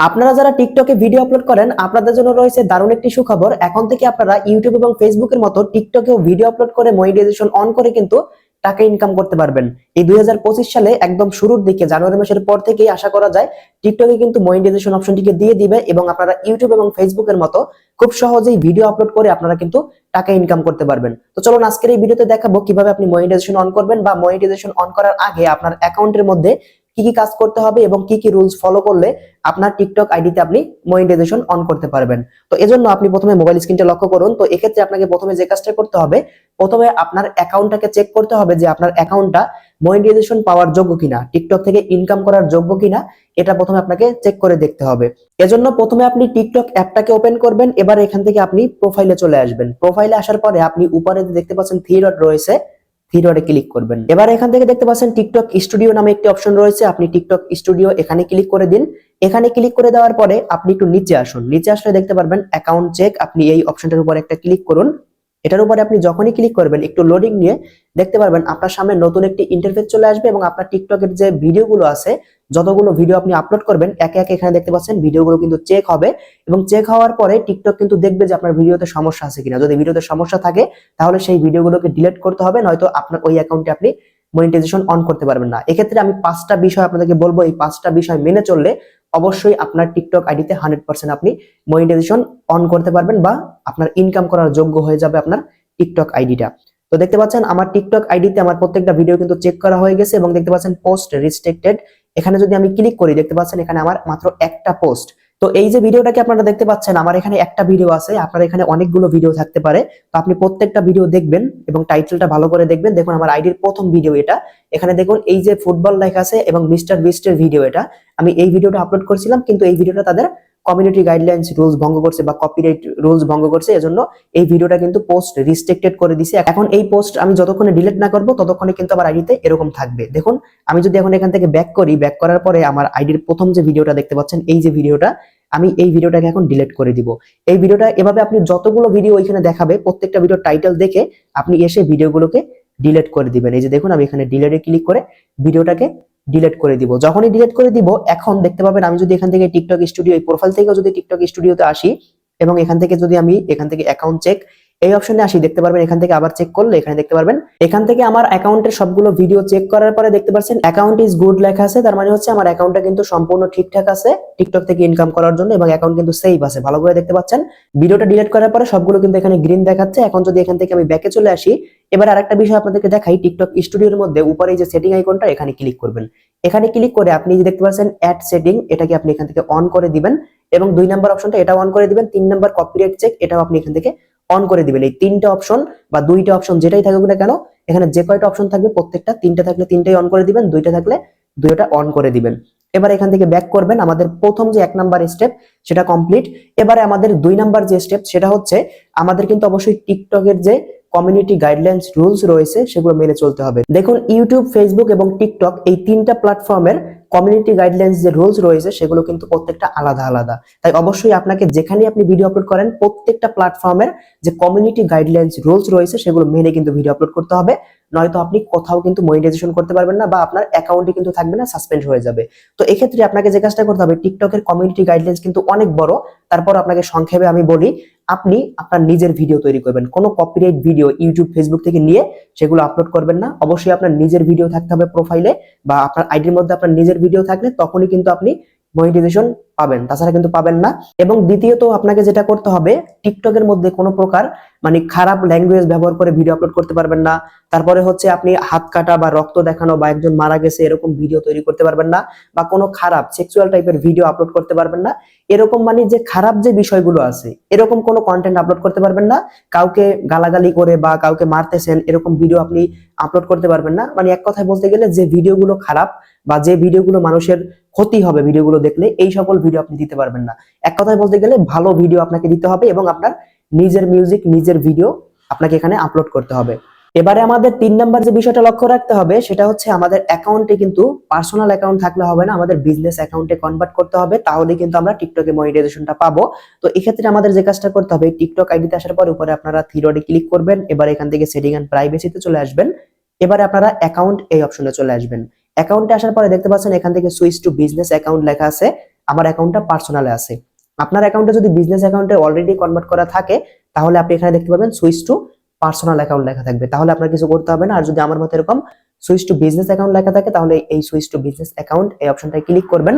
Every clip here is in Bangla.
আপনারা যারা টিকটকে ভিডিও আপলোড করেন, আপনাদের জন্য রয়েছে দারুণ একটি সুখবর। এখন থেকে আপনারা ইউটিউব এবং ফেসবুকের মতো টিকটকেও ভিডিও আপলোড করে মনিটাইজেশন অন করে কিন্তু টাকা ইনকাম করতে পারবেন। এই দুই হাজার পঁচিশ সালে একদম শুরুর দিকে, জানুয়ারি মাসের পর থেকেই আশা করা যায় টিকটকে কিন্তু মনিটাইজেশন অপশনটিকে দিয়ে দিবে এবং আপনারা ইউটিউব এবং ফেসবুকের মতো খুব সহজেই ভিডিও আপলোড করে আপনারা কিন্তু টাকা ইনকাম করতে পারবেন। তো চলুন আজকের এই ভিডিওতে দেখাবো কীভাবে আপনি মনিটাইজেশন অন করবেন বা মনিটাইজেশন অন করার আগে আপনার অ্যাকাউন্টের মধ্যে কি কি কাজ করতে হবে এবং কি কি রুলস ফলো করলে আপনার টিকটক আইডিতে আপনি মনিটাইজেশন অন করতে পারবেন। তো এজন্য আপনি প্রথমে মোবাইল স্ক্রিনটা লক্ষ্য করুন। তো এক্ষেত্রে আপনাকে প্রথমে যে কাজটা করতে হবে, প্রথমে আপনার অ্যাকাউন্টটাকে চেক করতে হবে যে আপনার অ্যাকাউন্টটা মনিটাইজেশন পাওয়ার যোগ্য কিনা টিকটক থেকে ইনকাম করার যোগ্য কিনা, এটা প্রথমে আপনাকে চেক করে দেখতে হবে। এজন্য প্রথমে আপনি টিকটক অ্যাপটাকে ওপেন করবেন, এবার এখান থেকে আপনি প্রোফাইলে চলে আসবেন। প্রোফাইলে আসার পরে আপনি উপরে দেখতে পাচ্ছেন থ্রি ডট রয়েছে ডটে ক্লিক করবেন। এবার এখান থেকে দেখতে পাচ্ছেন টিকটক স্টুডিও নামে একটি অপশন রয়েছে। আপনি টিকটক স্টুডিও এখানে ক্লিক করে দিন। এখানে ক্লিক করে দেওয়ার পরে আপনি একটু নিচে আসুন। নিচে আসলে দেখতে পারবেন অ্যাকাউন্ট চেক আপনি এই অপশনটার উপর একটা ক্লিক করুন। এটার উপরে আপনি যখনই ক্লিক করবেন, একটু লোডিং নিয়ে দেখতে পারবেন আপনার সামনে নতুন একটি ইন্টারফেস চলে আসবে এবং আপনার টিকটকের যে ভিডিওগুলো আছে, যতগুলো ভিডিও আপনি আপলোড করবেন, একে একে এখানে দেখতে পাচ্ছেন, ভিডিওগুলো কিন্তু চেক হবে এবং চেক হওয়ার পরে টিকটক কিন্তু দেখবে যে আপনার ভিডিওতে সমস্যা আছে কিনা। যদি ভিডিওতে সমস্যা থাকে, তাহলে সেই ভিডিওগুলোকে ডিলিট করতে হবে, নয়তো আপনার ওই অ্যাকাউন্টে আপনি মনিটাইজেশন অন করতে পারবেন না। এক্ষেত্রে আমি পাঁচটা বিষয় আপনাদেরকে বলব, এই পাঁচটা বিষয় মেনে চললে অবশ্যই আপনার টিকটক আইডিতে হান্ড্রেড পার্সেন্ট আপনি মনিটাইজেশন অন করতে পারবেন বা আপনার ইনকাম করার যোগ্য হয়ে যাবে আপনার টিকটক আইডিটা। তো দেখতে পাচ্ছেন আমার টিকটক আইডিতে আমার প্রত্যেকটা ভিডিও কিন্তু চেক করা হয়ে গেছে এবং দেখতে পাচ্ছেন পোস্ট রিস্ট্রিক্টেড এখানে যদি আমি ক্লিক করি, দেখতে পাচ্ছেন এখানে আমার মাত্র একটা পোস্ট তো এই যে ভিডিওটাকে আপনারা দেখতে পাচ্ছেন, আমার এখানে একটা ভিডিও আছে, আপনার এখানে অনেকগুলো ভিডিও থাকতে পারে। তো আপনি প্রত্যেকটা ভিডিও দেখবেন এবং টাইটেলটা ভালো করে দেখবেন। দেখুন, আমার আইডির প্রথম ভিডিও এটা। এখানে দেখুন, এই যে ফুটবল লেখা আছে এবং মিস্টার বিস্টের ভিডিও এটা। আমি এই ভিডিওটা আপলোড করছিলাম, কিন্তু এই ভিডিওটা তাদের কমিউনিটি গাইডলাইন্স রুলস ভঙ্গ করছে বা কপিরাইট রুলস ভঙ্গ করছে, এজন্য এই ভিডিওটা কিন্তু পোস্ট রিস্ট্রিক্টেড করে দিছে। এখন এই পোস্ট আমি যতক্ষণে ডিলিট না করব, ততক্ষণে কিন্তু আমার আইডিতে এরকম থাকবে। দেখুন, আমি যদি এখন এখান থেকে ব্যাক করি ব্যাক করার পরে আমার আইডির প্রথম যে ভিডিওটা দেখতে পাচ্ছেন, এই যে ভিডিওটা আমি এই ভিডিওটাকে এখন ডিলিট করে দিব। এই ভিডিওটা এভাবে আপনি যতগুলো ভিডিও ওইখানে দেখাবে, প্রত্যেকটা ভিডিও টাইটেল দেখে আপনি এসে ভিডিওগুলোকে ডিলিট করে দিবেন। এই যে দেখুন, আমি এখানে ডিলেটে ক্লিক করে ভিডিওটাকে ডিলেট করে দিব। যখনই ডিলেট করে দিব, এখন দেখতে পাবেন আমি যদি এখান থেকে টিকটক স্টুডিও এই প্রোফাইল থেকে যদি টিকটক স্টুডিওতে আসি এবং এখান থেকে যদি আমি এখান থেকে অ্যাকাউন্ট চেক এই অপশনে আসি, দেখতে পারবেন এখান থেকে আবার চেক করলে এখানে দেখতে পারবেন। এখান থেকে আমার অ্যাকাউন্টের সবগুলো ভিডিও চেক করার পরে দেখতে পাচ্ছেন অ্যাকাউন্ট ইজ গুড লেখা আছে, তার মানে হচ্ছে আমার অ্যাকাউন্টটা কিন্তু সম্পূর্ণ ঠিকঠাক আছে টিকটক থেকে ইনকাম করার জন্য এবং অ্যাকাউন্ট কিন্তু সেভ আছে, ভালো করে দেখতে পাচ্ছেন। ভিডিওটা ডিলিট করার পরে সবগুলো কিন্তু এখানে গ্রিন দেখাচ্ছে। এখন যদি এখান থেকে আমি ব্যাকে চলে আসি, এবার আরেকটা বিষয় আপনাদেরকে দেখাই টিকটক স্টুডিওর মধ্যে উপরে যে সেটিং আইকনটা এখানে ক্লিক করবেন। এখানে ক্লিক করে আপনি যে দেখতে পাচ্ছেন অ্যাড সেটিং এটাকে আপনি এখান থেকে অন করে দিবেন এবং দুই নাম্বার অপশনটা এটা অন করে দিবেন, তিন নাম্বার কপিরাইট চেক এটাও আপনি এখান থেকে অন করে দিবেন। এই তিনটা অপশন বা দুইটা অপশন যেটাই থাকুক না কেন, এখানে যে কয়টা অপশন থাকবে, প্রত্যেকটা তিনটা থাকলে তিনটাই অন করে দিবেন, দুইটা থাকলে দুইটা অন করে দিবেন। এবার এখান থেকে ব্যাক করবেন, আমাদের প্রথম যে এক নাম্বার স্টেপ সেটা কমপ্লিট এবারে আমাদের দুই নাম্বার যে স্টেপ সেটা হচ্ছে আমাদের কিন্তু অবশ্যই টিকটকের যে কমিউনিটি গাইডলাইন্স রুলস রয়েছে, সেগুলো মেনে চলতে হবে। দেখুন ইউটিউব ফেসবুক এবং টিকটক এই তিনটা প্ল্যাটফর্মের কমিউনিটি গাইডলাইন্স যে রুলস রয়েছে, সেগুলো কিন্তু প্রত্যেকটা আলাদা আলাদা। তাই অবশ্যই আপনাকে যেখানে আপনি ভিডিও আপলোড করেন, প্রত্যেকটা প্ল্যাটফর্মের যে কমিউনিটি গাইডলাইন্স রুলস রয়েছে, সেগুলো মেনে কিন্তু ভিডিও আপলোড করতে হবে। নয়তো আপনি কোথাও কিন্তু মনিটাইজেশন করতে পারবেন না বা আপনার অ্যাকাউন্টে কিন্তু থাকবে না সাসপেন্ড হয়ে যাবে। তো এক্ষেত্রে আপনাকে যে কাজটা করতে হবে টিকটকের কমিউনিটি গাইডলাইন্স কিন্তু অনেক বড়। তারপর আপনাকে সংক্ষেপে আমি বলি, আপনি আপনার নিজের ভিডিও তৈরি করবেন। কোনো কপিরাইট ভিডিও ইউটিউব ফেসবুক থেকে নিয়ে সেগুলো আপলোড করবেন না। অবশ্যই আপনার নিজের ভিডিও থাকতে হবে প্রোফাইলে বা আপনার আইডির মধ্যে আপনার নিজের ভিডিও থাকলে তখনই কিন্তু আপনি মনিটাইজেশন পাবেন। তাছাড়া কিন্তু পাবেন না। এবং দ্বিতীয়ত আপনাকে যেটা করতে হবে, টিকটকের মধ্যে কোনো প্রকার মানে খারাপ ল্যাঙ্গুয়েজ ব্যবহার করে ভিডিও আপলোড করতে পারবেন না। তারপরে হচ্ছে আপনি হাত কাটা বা রক্ত দেখানো বা একজন মারা গেছে, এরকম ভিডিও তৈরি করতে পারবেন না। বা কোনো খারাপ সেক্সুয়াল টাইপের ভিডিও আপলোড করতে পারবেন না। এরকম মানে যে খারাপ যে বিষয়গুলো আছে, এরকম কোনো কন্টেন্ট আপলোড করতে পারবেন না। কাউকে গালাগালি করে বা কাউকে মারতেছেন, এরকম ভিডিও আপনি আপলোড করতে পারবেন না। মানে এক কথায় বলতে গেলে যে ভিডিওগুলো খারাপ বা যে ভিডিওগুলো মানুষের ক্ষতি হবে ভিডিওগুলো দেখলে, এই সকল ভিডিও আপনি দিতে পারবেন না। এক কথায় বলতে গেলে ভালো ভিডিও আপনাকে দিতে হবে এবং আপনার নিজের মিউজিক নিজের ভিডিও আপনাকে এখানে আপলোড করতে হবে। এবারে আমাদের তিন নাম্বার যে বিষয়টা লক্ষ্য রাখতে হবে, সেটা হচ্ছে আমাদের অ্যাকাউন্টে কিন্তু পার্সোনাল অ্যাকাউন্ট থাকলে হবে না, আমাদের বিজনেস অ্যাকাউন্টে কনভার্ট করতে হবে, তাহলে কিন্তু আমরা টিকটকে মনিটাইজেশনটা পাবো। তো এক্ষেত্রে আমাদের যে কাজটা করতে হবে টিকটক আইডিতে আসার পর উপরে আপনারা থ্রিডে ক্লিক করবেন, এবার এখান থেকে সেটিং এন্ড প্রাইভেসিতে চলে আসবেন। এবারে আপনারা অ্যাকাউন্ট এই অপশনে চলে আসবেন। অ্যাকাউন্টে আসার পরে দেখতে পাচ্ছেন এখান থেকে সুইচ টু বিজনেস অ্যাকাউন্ট লেখা আছে। আমার অ্যাকাউন্টটা পার্সোনালে আছে। আপনার অ্যাকাউন্টে যদি বিজনেস অ্যাকাউন্টে অলরেডি কনভার্ট করা থাকে, তাহলে আপনি এখানে দেখতে পাবেন সুইচ টু পার্সোনাল অ্যাকাউন্ট লেখা থাকবে। তাহলে আপনার কিছু করতে হবে না। আর যদি আমার মতো এরকম সুইচ টু বিজনেস অ্যাকাউন্ট লেখা থাকে, তাহলে এই সুইচ টু বিজনেস অ্যাকাউন্ট এই অপশনটায় ক্লিক করবেন।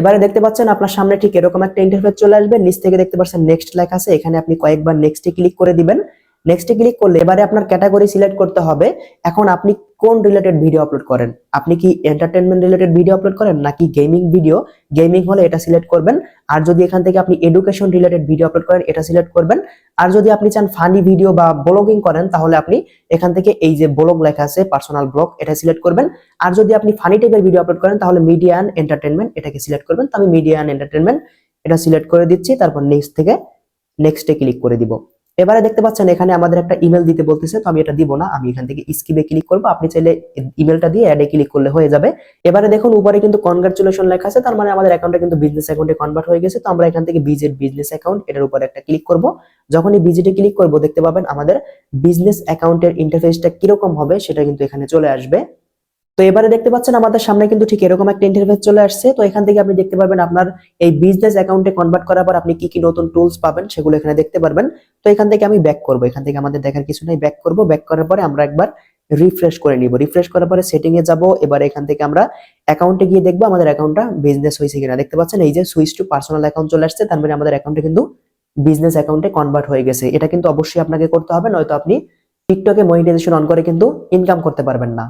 এবারে দেখতে পাচ্ছেন আপনার সামনে ঠিক এরকম একটা ইন্টারফেস চলে আসবে। নিচ থেকে দেখতে পাচ্ছেন নেক্সট লেখা আছে। এখানে আপনি কয়েকবার নেক্সটে ক্লিক করে দিবেন। নেক্সটে ক্লিক করলে এবারে আপনার ক্যাটাগরি সিলেক্ট করতে হবে। এখন আপনি কোন রিলেটেড ভিডিও আপলোড করেন? আপনি কি এন্টারটেনমেন্ট রিলেটেড ভিডিও আপলোড করেন নাকি গেমিং ভিডিও গেমিং হলে এটা সিলেক্ট করবেন। আর যদি এখান থেকে আপনি এডুকেশন রিলেটেড ভিডিও আপলোড করেন, এটা সিলেক্ট করবেন। আর যদি আপনি চান ফানি ভিডিও বা ব্লগিং করেন, তাহলে আপনি এখান থেকে এই যে ব্লগ লেখা আছে পার্সোনাল ব্লগ এটা সিলেক্ট করবেন। আর যদি আপনি ফানি টাইপের ভিডিও আপলোড করেন, তাহলে মিডিয়া অ্যান্ড এন্টারটেনমেন্ট এটাকে সিলেক্ট করবেন। তো আমি মিডিয়া অ্যান্ড এন্টারটেনমেন্ট এটা সিলেক্ট করে দিচ্ছি। তারপর নেক্সট থেকে নেক্সটে ক্লিক করে দিব। এবারে দেখতে পাচ্ছেন এখানে আমাদের একটা ইমেল দিতে বলতেছে, তো আমি এটা দিব না, আমি এখান থেকে স্কিপে ক্লিক করব। আপনি চাইলে ইমেলটা দিয়ে অ্যাডে ক্লিক করলে হয়ে যাবে। এবারে দেখুন, উপরে কিন্তু কনগ্রাচুলেশন লেখা আছে, তার মানে আমাদের অ্যাকাউন্টটা কিন্তু বিজনেস অ্যাকাউন্টে কনভার্ট হয়ে গেছে, তো আমরা এখান থেকে বিজেট বিজনেস অ্যাকাউন্ট এটার উপরে একটা ক্লিক করব। যখনই বিজেটে ক্লিক করব, দেখতে পাবেন আমাদের বিজনেস অ্যাকাউন্টের ইন্টারফেসটা কীরকম হবে, সেটা কিন্তু এখানে চলে আসবে। তো এবারে দেখতে পাচ্ছেন আমাদের সামনে কিন্তু ঠিক এরকম একটা ইন্টারফেস চলে আসছে, তো এখান থেকে আপনি দেখতে পারবেন আপনার এই বিজনেস অ্যাকাউন্টে কনভার্ট করার পর আপনি কি কি নতুন টুলস পাবেন, সেগুলো এখানে দেখতে পারবেন। তো এখান থেকে আমি ব্যাক করব। এখান থেকে আমাদের দেখার কিছু নাই। ব্যাক করব। ব্যাক করার পরে আমরা একবার রিফ্রেশ করে নিব। রিফ্রেশ করার পরে সেটিং এ যাব। এবার এখান থেকে আমরা অ্যাকাউন্টে গিয়ে দেখব আমাদের অ্যাকাউন্টটা বিজনেস হয়েছে কিনা। দেখতে পাচ্ছেন এই যে সুইচ টু পার্সোনাল অ্যাকাউন্ট চলে আসছে। তার মানে আমাদের অ্যাকাউন্টে কিন্তু বিজনেস অ্যাকাউন্টে কনভার্ট হয়ে গেছে। এটা কিন্তু অবশ্যই আপনাকে করতে হবে। নয়তো আপনি টিকটকে মনিটাইজেশন অন করে কিন্তু ইনকাম করতে পারবেন না।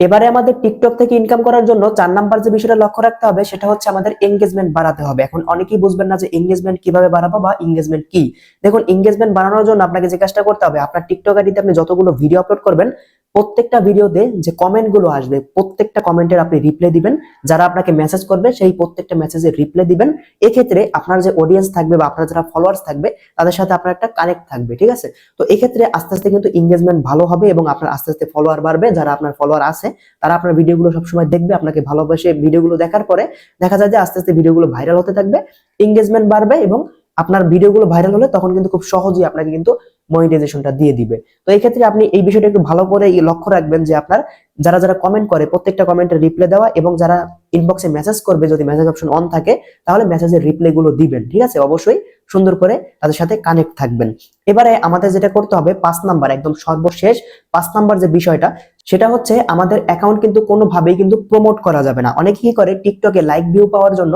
এবারে আমাদের টিকটক থেকে ইনকাম করার জন্য চার নাম্বার যে বিষয়টা লক্ষ্য রাখতে হবে, সেটা হচ্ছে আমাদের এঙ্গেজমেন্ট বাড়াতে হবে। এখন অনেকেই বুঝবেন না যে এঙ্গেজমেন্ট কীভাবে বাড়াবো বা এঙ্গেজমেন্ট কি। দেখুন এঙ্গেজমেন্ট বাড়ানোর জন্য আপনাকে যে কাজটা করতে হবে, আপনার টিকটক আইডিতে আপনি যতগুলো ভিডিও আপলোড করবেন প্রত্যেকটা ভিডিওতে যে কমেন্টগুলো আসবে, প্রত্যেকটা কমেন্টের আপনি রিপ্লাই দিবেন। যারা আপনাকে মেসেজ করবে, সেই প্রত্যেকটা মেসেজের রিপ্লাই দিবেন। এক্ষেত্রে আপনার যে অডিয়েন্স থাকবে বা আপনার যারা ফলোয়ার্স থাকবে, তাদের সাথে আপনার একটা কানেক্ট থাকবে, ঠিক আছে? তো এক্ষেত্রে আস্তে আস্তে কিন্তু এঙ্গেজমেন্ট ভালো হবে এবং আপনার আস্তে আস্তে ফলোয়ার বাড়বে। যারা আপনার ফলোয়ার আছে, তারা আপনার ভিডিওগুলো সবসময় দেখবে, আপনাকে ভালোবাসে ভিডিওগুলো দেখার পরে দেখা যায় যে আস্তে আস্তে ভিডিওগুলো ভাইরাল হতে থাকবে। এঙ্গেজমেন্ট বাড়বে এবং আপনার ভিডিওগুলো ভাইরাল হলে তখন কিন্তু খুব সহজেই আপনাকে কিন্তু মনিটাইজেশনটা দিয়ে দিবে। তো এই ক্ষেত্রে আপনি এই বিষয়টা একটু ভালো করে লক্ষ্য রাখবেন যে আপনার যারা যারা কমেন্ট করে, প্রত্যেকটা কমেন্টের রিপ্লাই দেওয়া এবং যারা ইনবক্সে মেসেজ করবে, যদি মেসেজ অপশন অন থাকে, তাহলে মেসেজের রিপ্লাই গুলো দিবেন, ঠিক আছে? অবশ্যই সুন্দর করে তাদের সাথে কানেক্ট থাকবেন। এবারে আমাদের যেটা করতে হবে, পাঁচ নাম্বার, একদম সর্বশেষ পাঁচ নাম্বার যে বিষয়টা, সেটা হচ্ছে আমাদের অ্যাকাউন্ট কিন্তু কোনোভাবেই কিন্তু প্রমোট করা যাবে না। অনেকে কি করে টিকটকে লাইক ভিউ পাওয়ার জন্য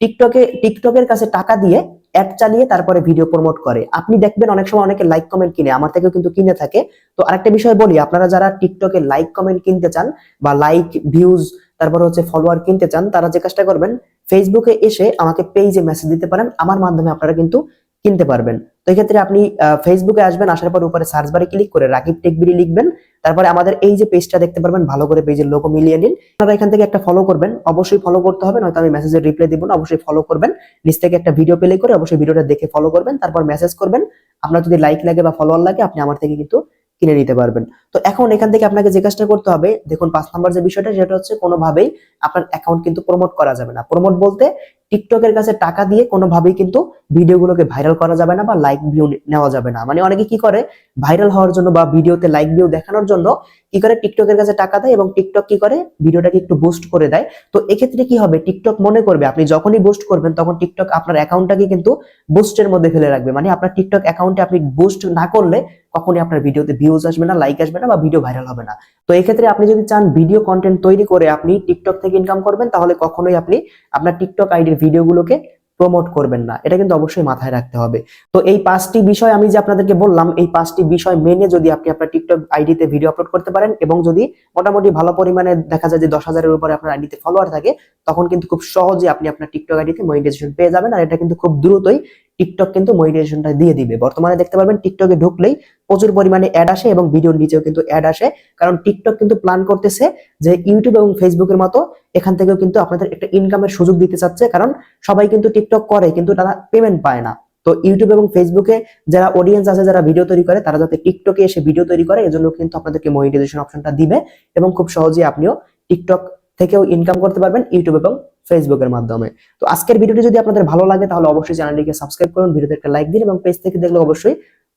টিকটকে টিকটকের কাছে টাকা দিয়ে অ্যাড চালিয়ে তারপরে ভিডিও প্রমোট করে। আপনি দেখবেন অনেক সময় অনেকে লাইক কমেন্ট কিনে, আমার থেকেও কিন্তু কিনে থাকে। তো আরেকটা বিষয় বলি, আপনারা যারা টিকটকে লাইক কমেন্ট কিনতে চান বা লাইক ভিউজ তারপর হচ্ছে ফলোয়ার কিনতে চান, তারা যে কাজটা করবেন ফেসবুকে এসে আমাকে পেজে মেসেজ দিতে পারেন। আমার মাধ্যমে আপনারা কিন্তু কিনতে পারবেন। তো এক্ষেত্রে আপনি ফেসবুকে আসবেন, আসার পর উপরে সার্চ বারে ক্লিক করে রাকিব টেকবিরি লিখবেন। তারপরে আমাদের এই যে পেজটা দেখতে পারবেন, ভালো করে পেজের লোগো মিলিয়ে নিন। আপনারা এখান থেকে একটা ফলো করবেন, অবশ্যই ফলো করতে হবে, নয়তো আমি মেসেজের রিপ্লাই দিব না, অবশ্যই ফলো করবেন। নিচ থেকে একটা ভিডিও প্লে করে অবশ্যই ভিডিওটা দেখে ফলো করবেন, তারপর মেসেজ করবেন। আপনার যদি লাইক লাগে বা ফলোয়ার লাগে, আপনি আমার থেকে কিন্তু কিনে নিতে পারবেন। তো এখন এখান থেকে আপনাকে যে কাজটা করতে হবে, দেখুন পাঁচ নাম্বার যে বিষয়টা, সেটা হচ্ছে কোনোভাবেই আপনার অ্যাকাউন্ট কিন্তু প্রমোট করা যাবে না। প্রমোট বলতে টিকটকের কাছে টাকা দিয়ে কোনোভাবেই কিন্তু ভিডিওগুলোকে ভাইরাল করা যাবে না বা লাইক ভিউ নেওয়া যাবে না। মানে অনেকে কি করে ভাইরাল হওয়ার জন্য বা ভিডিওতে লাইক ভিউ দেখানোর জন্য কি করে টিকটকের কাছে টাকা দেয় এবং টিকটক কি করে, ভিডিওটাকে একটু বুস্ট করে দেয়। তো এক্ষেত্রে কি হবে টিকটক মনে করবে, আপনি যখনই বুস্ট করবেন, তখন টিকটক আপনার অ্যাকাউন্টটাকে কিন্তু বুস্টের মধ্যে ফেলে রাখবে। মানে আপনার টিকটক অ্যাকাউন্টে আপনি বুস্ট না করলে কখনই আপনার ভিডিওতে ভিউজ আসবে না লাইক আসবে না বা ভিডিও ভাইরাল হবে না। তো এক্ষেত্রে আপনি যদি চান ভিডিও কন্টেন্ট তৈরি করে আপনি টিকটক থেকে ইনকাম করবেন, তাহলে কখনোই আপনি আপনার টিকটক আইডির ভিডিওগুলোকে প্রমোট করবেন না। এটা কিন্তু অবশ্যই মাথায় রাখতে হবে। তো এই পাঁচটি বিষয় আমি যে আপনাদেরকে বললাম, এই পাঁচটি বিষয় মেনে যদি আপনি আপনার টিকটক আইডিতে ভিডিও আপলোড করতে পারেন এবং যদি মোটামুটি ভালো পরিমাণে দেখা যায় যে দশ হাজারের উপরে আপনার আইডিতে ফলোয়ার থাকে, তখন কিন্তু খুব সহজে আপনি আপনার টিকটক আইডিতে মনিটাইজেশন পেয়ে যাবেন। আর এটা কিন্তু খুব দ্রুতই টিকটক কিন্তু মনিটাইজেশনটা দিয়ে দিবে। বর্তমানে দেখতে পারবেন টিকটকে ঢুকলেই প্রচুর পরিমাণে অ্যাড আসে এবং ভিডিওর নিচেও কিন্তু অ্যাড আসে। কারণ টিকটক কিন্তু প্ল্যান করতেছে যে ইউটিউব এবং ফেসবুকের মতো এখান থেকেও কিন্তু আপনাদের একটা ইনকামের সুযোগ দিতে চাচ্ছে। কারণ সবাই কিন্তু টিকটক করে, কিন্তু তারা পেমেন্ট পায় না। তো ইউটিউব এবং ফেসবুকে যারা অডিয়েন্স আছে, যারা ভিডিও তৈরি করে, তারা যাতে টিকটকে এসে ভিডিও তৈরি করে, এজন্য কিন্তু আপনাদেরকে মনিটাইজেশন অপশনটা দিবে এবং খুব সহজেই আপনিও টিকটক থেকেও ইনকাম করতে পারবেন ইউটিউব এবং ফেসবুকের মাধ্যমে। তো আজকের ভিডিওটি যদি আপনাদের ভালো লাগে, তাহলে অবশ্যই চ্যানেলটিকে সাবস্ক্রাইব করুন, ভিডিওতে একটা লাইক দিন এবং পেজ থেকে দেখলে অবশ্যই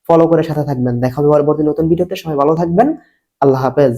ফলো করে সাথে থাকবেন। দেখা হবে পরবর্তী নতুন ভিডিওতে। সবাই ভালো থাকবেন। আল্লাহ হাফেজ।